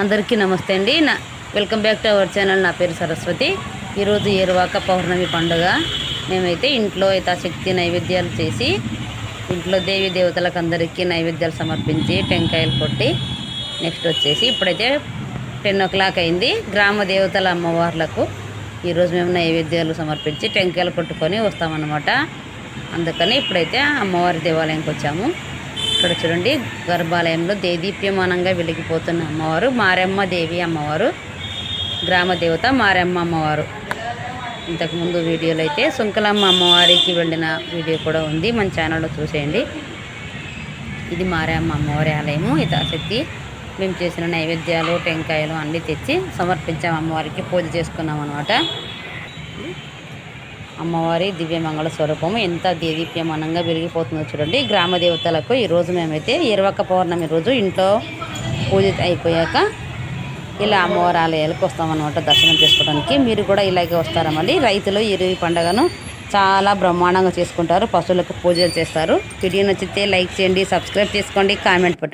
అందరికీ నమస్తే అండి. నా welcome back to our channel. నా పేరు సరస్వతి. ఈరోజు ఏరువాక పౌర్ణమి పండుగ. మేమైతే ఇంట్లో యథాశక్తి నైవేద్యాలు చేసి ఇంట్లో దేవి దేవతలకు అందరికీ నైవేద్యాలు సమర్పించి టెంకాయలు కొట్టి నెక్స్ట్ వచ్చేసి ఇప్పుడైతే టెన్ ఓ క్లాక్ అయింది. గ్రామ దేవతల అమ్మవార్లకు ఈరోజు మేము నైవేద్యాలు సమర్పించి టెంకాయలు కొట్టుకొని వస్తామన్నమాట. అందుకని ఇప్పుడైతే అమ్మవారి దేవాలయంకి వచ్చాము. ఇక్కడ చూడండి గర్భాలయంలో దేదీప్యమానంగా వెలిగిపోతున్న అమ్మవారు మారెమ్మ దేవి అమ్మవారు గ్రామ దేవత మారెమ్మ అమ్మవారు. ఇంతకుముందు వీడియోలో అయితే సుంకలమ్మ అమ్మవారికి వెళ్ళిన వీడియో కూడా ఉంది మన ఛానల్లో చూసేయండి. ఇది మారమ్మ అమ్మవారి ఆలయము యథాశక్తి మేము చేసిన నైవేద్యాలు టెంకాయలు అన్నీ తెచ్చి సమర్పించాము అమ్మవారికి పూజ చేసుకున్నాం అనమాట అమ్మవారి దివ్యమంగళ స్వరూపము ఎంత దేదీప్యమానంగా వెలిగిపోతుందో చూడండి. గ్రామ దేవతలకు ఈరోజు మేమైతే ఇరవక పౌర్ణమి రోజు ఇంట్లో పూజ అయిపోయాక ఇలా అమ్మవారి ఆలయాలకు వస్తామన్నమాట దర్శనం చేసుకోవడానికి. మీరు కూడా ఇలాగే వస్తారమండి రైతులు ఈ పండుగను చాలా బ్రహ్మాండంగా చేసుకుంటారు. పశువులకు పూజలు చేస్తారు. వీడియో నచ్చితే లైక్ చేయండి సబ్స్క్రైబ్ చేసుకోండి కామెంట్ పెట్టండి.